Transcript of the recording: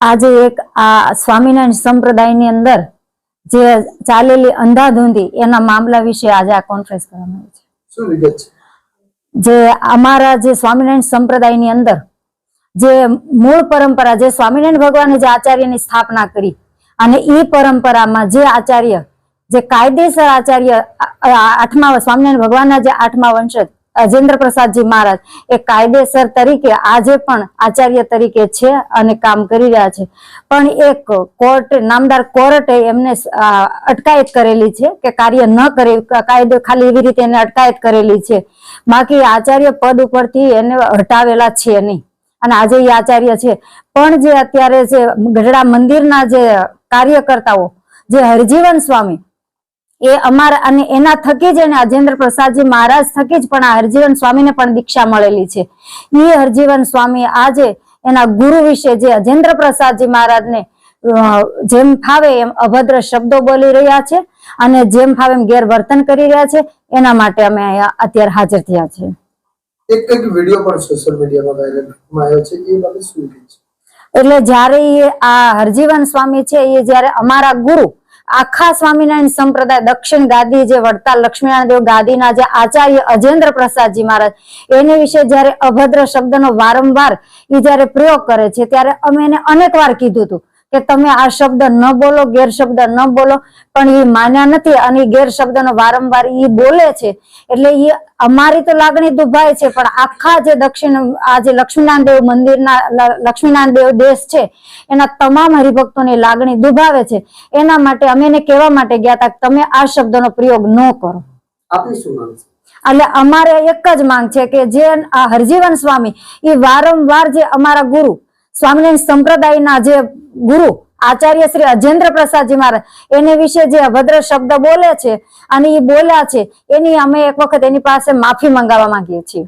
આજે એક આ સ્વામિનારાયણ સંપ્રદાયની અંદર જે ચાલેલી અંધાધૂંધી એના મામલા વિશે આજે આ કોન્ફરન્સ કરવામાં આવી છે. જે અમારા જે સ્વામિનારાયણ સંપ્રદાયની અંદર જે મૂળ પરંપરા જે સ્વામિનારાયણ ભગવાને જે આચાર્યની સ્થાપના કરી અને એ પરંપરામાં જે આચાર્ય જે કાયદેસર આચાર્ય આઠમા સ્વામિનારાયણ ભગવાનના જે આઠમા વંશજ અજેન્દ્ર પ્રસાદજી મહારાજ, એ કાયદેસર તરીકે આજે પણ આચાર્ય તરીકે છે અને કામ કરી રહ્યા છે. પણ એક કોર્ટ, નામદાર કોર્ટે એમને અટકાયત કરેલી છે કે કાર્ય ન કરે કાયદો ખાલી એવી રીતે એને અટકાયત કરેલી છે. બાકી આચાર્ય પદ ઉપરથી એને હટાવેલા છે નહીં. અને આજે એ આચાર્ય છે. પણ જે અત્યારે જે ગઢડા મંદિરના જે કાર્યકર્તાઓ, જે હરજીવન સ્વામી એ અમારા અને એના થકી જ એને અજેન્દ્ર પ્રસાદજી મહારાજ થકી જ પણ આ હરજીવન સ્વામીને પણ દીક્ષા મળેલી છે. એ હરજીવન સ્વામી આજે એના ગુરુ વિશે જે અજેન્દ્ર પ્રસાદજી મહારાજને જેમ ફાવે એમ અભદ્ર શબ્દો બોલી રહ્યા છે અને જેમ ફાવે એમ ગેરવર્તન કરી રહ્યા છે એના માટે અમે અહીંયા અત્યારે હાજર થયા છે. એક એક વીડિયો પણ સોશિયલ મીડિયામાં વાયરલમાં આવ્યો છે એ બાબત શું છે? એટલે જ્યારે એ આ હરજીવન સ્વામી છે એ જ્યારે અમારા ગુરુ આખા સ્વામિનારાયણ સંપ્રદાય, દક્ષિણ ગાદી જે વડતા લક્ષ્મીનારાયણ દેવ ગાદીના જે આચાર્ય અજેન્દ્ર પ્રસાદજી મહારાજ, એને વિશે જ્યારે અભદ્ર શબ્દનો વારંવાર એ જયારે પ્રયોગ કરે છે, ત્યારે અમે એને અનેક વાર કીધું હતું. કે તમે આ શબ્દ ન બોલો ગેરશબ્દ ન બોલો પણ એ માન્યા નથી અને ગેરશબ્દનો વારંવાર એ બોલે છે. એટલે એ અમારી તો લાગણી દુભાય છે પણ આખા જે દક્ષિણ આ જે લક્ષ્મીનારાયણ દેવ મંદિરના લક્ષ્મીનારાયણ દેવ દેશ છે એના તમામ હરિભક્તોની લાગણી દુભાવે છે. એના માટે અમે એને કહેવા માટે ગયા હતા કે તમે આ શબ્દનો પ્રયોગ ન કરો. આપની શું નામ છે? એટલે અમારે એક જ માંગ છે કે જે આ હરજીવન સ્વામી એ વારંવાર જે અમારા ગુરુ સ્વામિનારાયણ સંપ્રદાયના જે ગુરુ આચાર્ય શ્રી અજેન્દ્ર પ્રસાદજી મહારાજ, એને વિશે જે અભદ્ર શબ્દ બોલે છે અને એ બોલ્યા છે, એની અમે એક વખત એની પાસે માફી મંગાવવા માંગીએ છીએ.